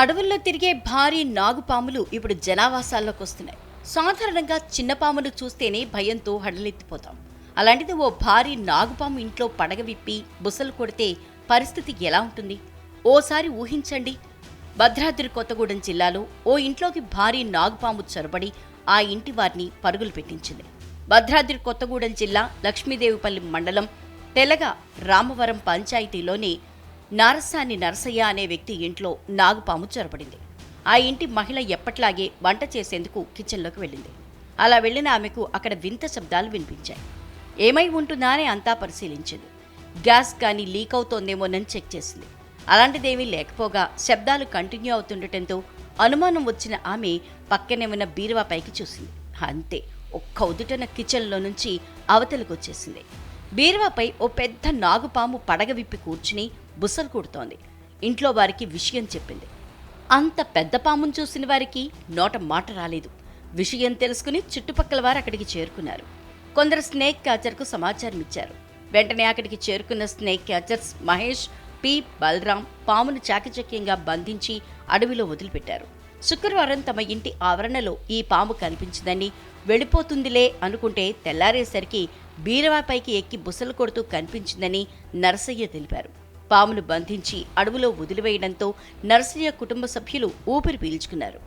అడవుల్లో తిరిగే భారీ నాగుపాములు ఇప్పుడు జనావాసాల్లోకి వస్తున్నాయి. సాధారణంగా చిన్నపాములు చూస్తేనే భయంతో హడలెత్తిపోతాం. అలాంటిది ఓ భారీ నాగుపాము ఇంట్లో పడగ విప్పి బుసలు కొడితే పరిస్థితి ఎలా ఉంటుంది? ఓసారి ఊహించండి. భద్రాద్రి కొత్తగూడెం జిల్లాలో ఓ ఇంట్లోకి భారీ నాగుపాము చొరబడి ఆ ఇంటి వారిని పరుగులు పెట్టించింది. భద్రాద్రి కొత్తగూడెం జిల్లా లక్ష్మీదేవిపల్లి మండలం తెలగ రామవరం పంచాయతీలోని నారసాని నరసయ్య అనే వ్యక్తి ఇంట్లో నాగుపాము చొరబడింది. ఆ ఇంటి మహిళ ఎప్పట్లాగే వంట చేసేందుకు కిచెన్లోకి వెళ్ళింది. అలా వెళ్ళిన ఆమెకు అక్కడ వింత శబ్దాలు వినిపించాయి. ఏమై ఉంటుందా అని అంతా పరిశీలించింది. గ్యాస్ కానీ లీక్ అవుతోందేమోనని చెక్ చేసింది. అలాంటిదేమీ లేకపోగా శబ్దాలు కంటిన్యూ అవుతుండటంతో అనుమానం వచ్చిన ఆమె పక్కనే ఉన్న బీరువా పైకి చూసింది. అంతే ఒక్క ఉదుటన కిచెన్లో నుంచి అవతలకు వచ్చేసింది బీరువాపై ఓ పెద్ద నాగుపాము పడగ విప్పి కూర్చుని బుసలు కొడుతోంది. ఇంట్లో వారికి విషయం చెప్పింది. అంత పెద్ద పామును చూసిన వారికి నోట మాట రాలేదు. విషయం తెలుసుకుని చుట్టుపక్కల వారు అక్కడికి చేరుకున్నారు. కొందరు స్నేక్ క్యాచర్కు సమాచారం ఇచ్చారు. వెంటనే అక్కడికి చేరుకున్న snake catchers Mahesh P. Balaram పామును చాకచక్యంగా బంధించి అడవిలో వదిలిపెట్టారు. శుక్రవారం తమ ఇంటి ఆవరణలో ఈ పాము కనిపించిందని వెళ్ళిపోతుందిలే అనుకుంటే తెల్లారేసరికి బీరవాపైకి ఎక్కి బుసలు కొడుతూ కనిపించిందని నరసయ్య తెలిపారు. పామును బంధించి అడవిలో వదిలివేయడంతో నర్సయ్య కుటుంబ సభ్యులు ఊపిరి పీల్చుకున్నారు.